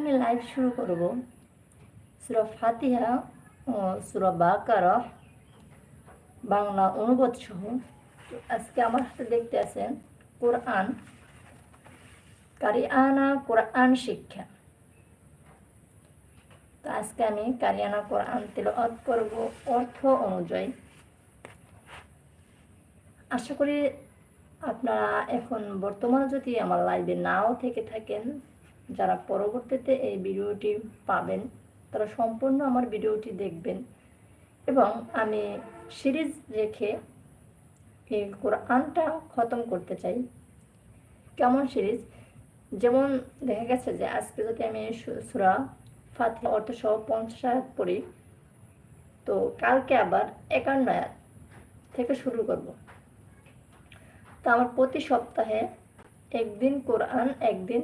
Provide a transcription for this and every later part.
আমি লাইভ শুরু করব। সুরা ফাতিহা ও সুরা বাকারা, বাংলা অনুবাদ সহ। আজকে আমার হাতে দেখতে আছেন কোরআন, কারিয়ানা কোরআন শিক্ষা। তো আজকে আমি কারিয়ানা কোরআন তেলাওয়াত করব অর্থ অনুযায়ী। আশা করি আপনারা এখন বর্তমানে যদি আমার লাইভে নাও থেকে থাকেন যারা পরবর্তীতে এই ভিডিওটি পাবেন, তারা সম্পূর্ণ আমার ভিডিওটি দেখবেন। এবং আমি সিরিজ রেখে এই কোরআনটা খতম করতে চাই। কেমন সিরিজ? যেমন দেখা গেছে যে আজকে যদি আমি সুরা ফাতি অর্থ সহ পঞ্চাশ আয়াত পড়ি, তো কালকে আবার একান্ন আয়াত থেকে শুরু করব। তো আমার প্রতি সপ্তাহে একদিন কোরআন, একদিন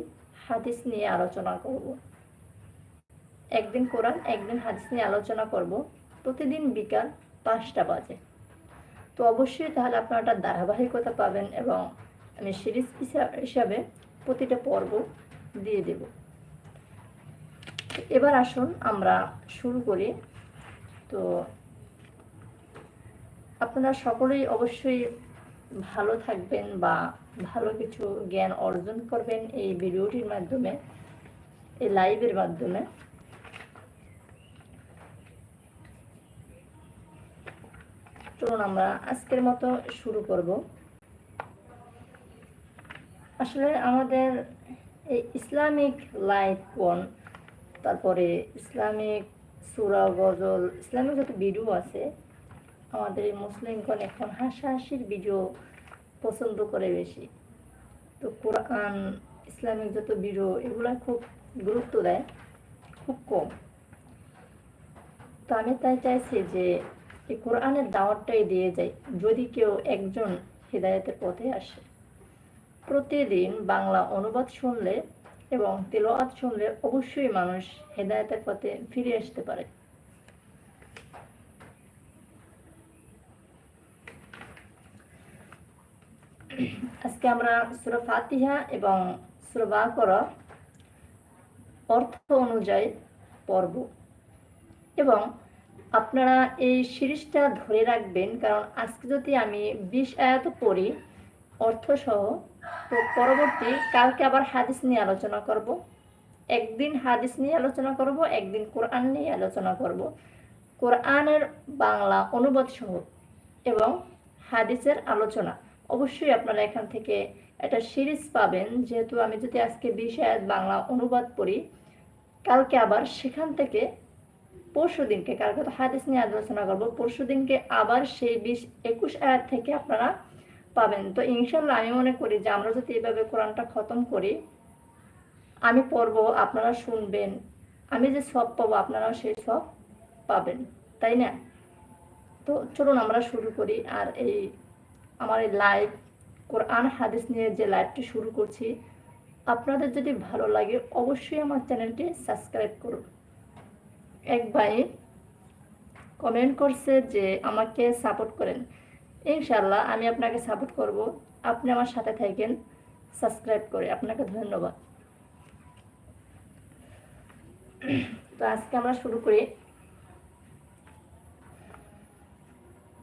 হাদিস নিয়ে আলোচনা করব। একদিন কোরআন, একদিন হাদিস নিয়ে আলোচনা করব। প্রতিদিন বিকাল পাঁচটা বাজে। তো অবশ্যই তাহলে আপনারা একটা ধারাবাহিকতা পাবেন এবং আমি সিরিজ হিসাবে প্রতিটা পর্ব দিয়ে দেব। এবার আসুন আমরা শুরু করি। তো আপনারা সকলেই অবশ্যই ভালো থাকবেন বা ভালো কিছু জ্ঞান অর্জন করবেন এই ভিডিওটির মাধ্যমে, এই লাইভের মাধ্যমে। চলুন আমরা আজকের মতো শুরু করব। আসলে আমাদের এই ইসলামিক লাইফ কোন, তারপরে ইসলামিক সুরা, গজল, ইসলামিক যত ভিডিও আছে, আমাদের এই মুসলিমগণ এখন হাসাহাসির ভিডিও পছন্দ করে বেশি। তো কোরআন, ইসলামিক যত ভিডিও এগুলো খুব গুরুত্ব দেয়, খুব কম। তো আমি তাই চাইছি যে, এই কোরআনের দাওয়াতটাই দিয়ে যাই, যদি কেউ একজন হৃদায়তের পথে আসে। প্রতিদিন বাংলা অনুবাদ শুনলে এবং তেলোয়াত শুনলে অবশ্যই মানুষ হেদায়তের পথে ফিরে আসতে পারে। আজকে আমরা সুরা ফাতিহা এবং সুরা বাকরা অর্থ অনুযায়ী পড়ব। এবং আপনারা এই সিরিজটা ধরে রাখবেন, কারণ আজকে যদি আমি বিশ আয়াত পড়ি অর্থসহ, তো পরবর্তী কালকে আবার হাদিস নিয়ে আলোচনা করব। একদিন হাদিস নিয়ে আলোচনা করব, একদিন কোরআন নিয়ে আলোচনা করব। কোরআনের বাংলা অনুবাদ সহ এবং হাদিসের আলোচনা। অবশ্যই আপনারা এখান থেকে একটা সিরিজ পাবেন। যেহেতু আমি যদি আজকে বিশ আয়াত বাংলা অনুবাদ পড়ি, কালকে আবার সেখান থেকে পরশু দিনকে, কালকে তো হাদিস নিয়ে আলোচনা করব, পরশু দিনকে আবার সেই বিশ একুশ আয়াত থেকে আপনারা পাবেন। তো ইনশাল্লাহ আমি মনে করি যে আমরা যদি এভাবে কোরআনটা খতম করি, আমি পড়ব, আপনারা শুনবেন। আমি যে সব পাবো, আপনারাও সেই সব পাবেন। তাই না? তো চলুন আমরা শুরু করি। আর এই আমার এই লাইভ কোরআন হাদিস নিয়ে যে লাইভটি শুরু করছি, আপনাদের যদি ভালো লাগে, অবশ্যই আমার চ্যানেলটি সাবস্ক্রাইব করুন। এক ভাই কমেন্ট করছে যে, আমাকে সাপোর্ট করেন। ইনশাল্লাহ আমি আপনাকে সাপোর্ট করব। আপনি আমার সাথে থাকেন সাবস্ক্রাইব করে। আপনাকে ধন্যবাদ। তো আজকে আমরা শুরু করি।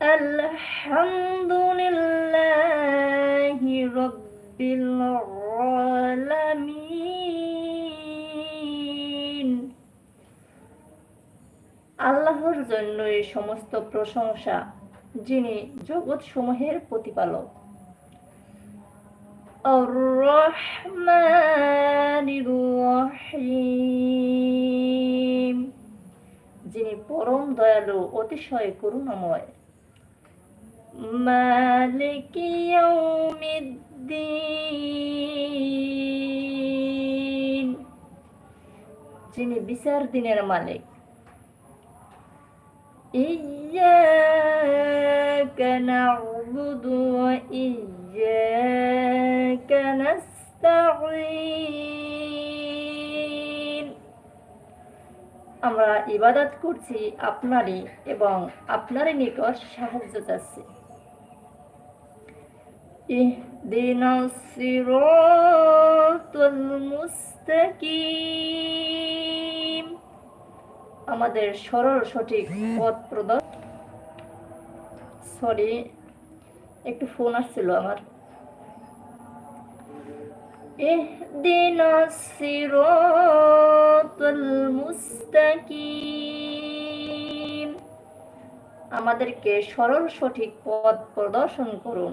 الحمد لله رب العالمين আল্লাহর জন্য এই সমস্ত প্রশংসা যিনি জগৎ সমূহের প্রতিপালক যিনি পরম দয়ালু অতিশয় করুণাময় মালিক যিনি বিচার দিনের মালিক إياك نعبد وإياك نستعين আমরা ইবাদত করছি আপনারই এবং আপনারই নিকট সাহায্য চাচ্ছি اهدنا الصراط المستقيم আমাদের সরল সঠিক পথ প্রদর্শন সরি একটু ফোন আসছিল আমার اهدنا الصراط المستقيم আমাদেরকে সরল সঠিক পথ প্রদর্শন করুন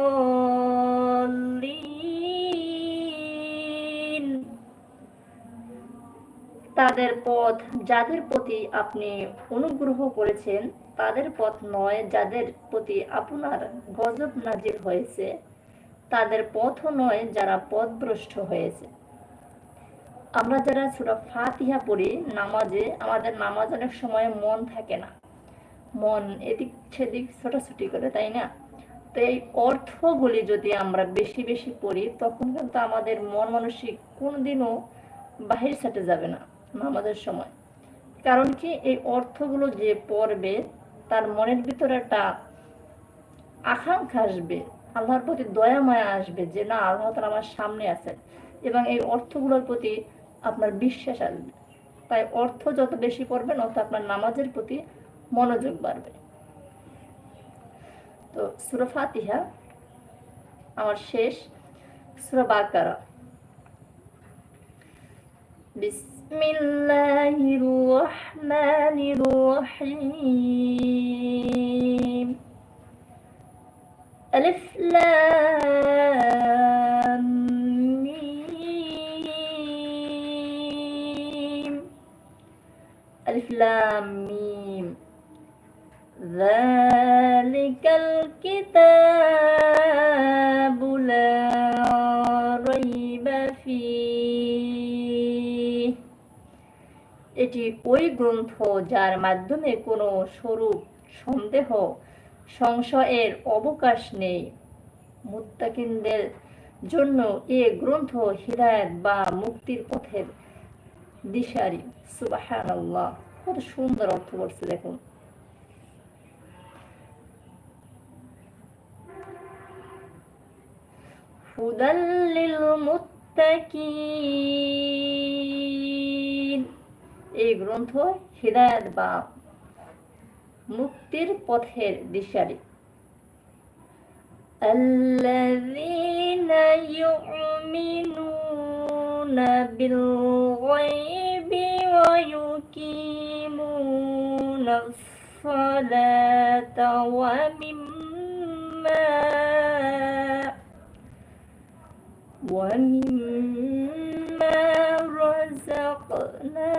তাদের পথ যাদের প্রতি আপনি অনুগ্রহ করেছেন, তাদের পথ নয় যাদের প্রতি আপনার গজব নাজির হয়েছে, তাদের পথও নয় যারা পথভ্রষ্ট হয়েছে। আমরা যারা সুরা ফাতিহা পড়ি, নামাজে আমাদের নামাজ অনেক সময় মন থাকে না। মন এদিক সেদিক ছোটাছুটি করে, তাই না? তো এই অর্থগুলি যদি আমরা বেশি বেশি পড়ি, তখন কিন্তু আমাদের মন মানসিক কোনদিনও বাহির সাটে যাবে না। নামাজের সময়। কারণ কি, এই অর্থগুলো যে পড়বে, তার মনের ভিতরে একটা আকাঙ্ক্ষা আসবে, আল্লাহর প্রতি দয়া, মায়া আসবে যে, না, আল্লাহ তালা আমার সামনে আছেন। এবং এই অর্থগুলোর প্রতি আপনার বিশ্বাস আসবে। তাই অর্থ যত বেশি পড়বেন অত আপনার নামাজের প্রতি মনোযোগ বাড়বে। তো সুরা ফাতিহা, আমার শেষ। সুরা বাকারা। بسم الله الرحمن الرحيم ألف لام ألف لام ميم ذلك الكتاب এটি ওই গ্রন্থ যার মাধ্যমে কোনো স্বরূপ সন্দেহ, সংশয়ের অবকাশ নেই? মুত্তাকিনদের জন্য এ গ্রন্থ হৃদায়ত বা মুক্তির পথের দিশারি। সুবাহান কত সুন্দর অর্থ করছে দেখুন। হুদাল্লিল মুত্তাকিন। এই গ্রন্থ হৃদায়ত বা মুক্তির পথের দিশারি الذين يؤمنون بالغيب ويقيمون الصلاة ومما ومما رزقناهم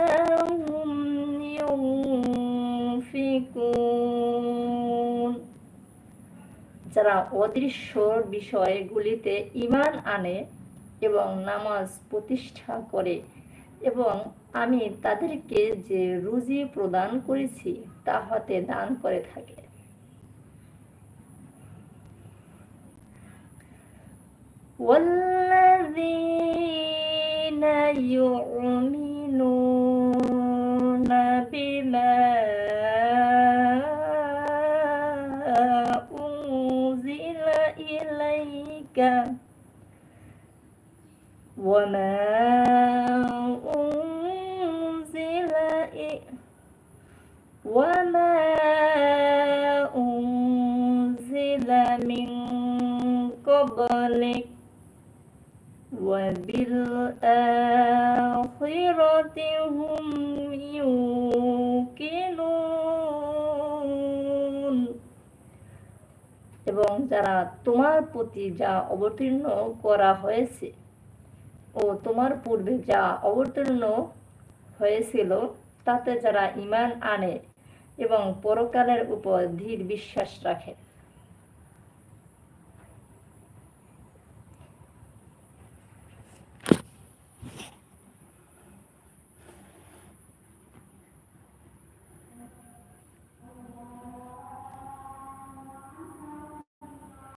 যারা অদৃশ্য বিষয়গুলিতে ইমান আনে এবং নামাজ প্রতিষ্ঠা করে এবং আমি তাদেরকে যে রুজি প্রদান করেছি তা হতে দান করে থাকে والذين يؤمنون بما وما أنزل إ- وما أنزل من قبلك وبالآخرة هم يوقنون এবং যারা তোমার প্রতি যা অবতীর্ণ করা হয়েছে ও তোমার পূর্বে যা অবতীর্ণ হয়েছিল, তাতে যারা ইমান আনে এবং পরকালের উপর ধীর বিশ্বাস রাখে।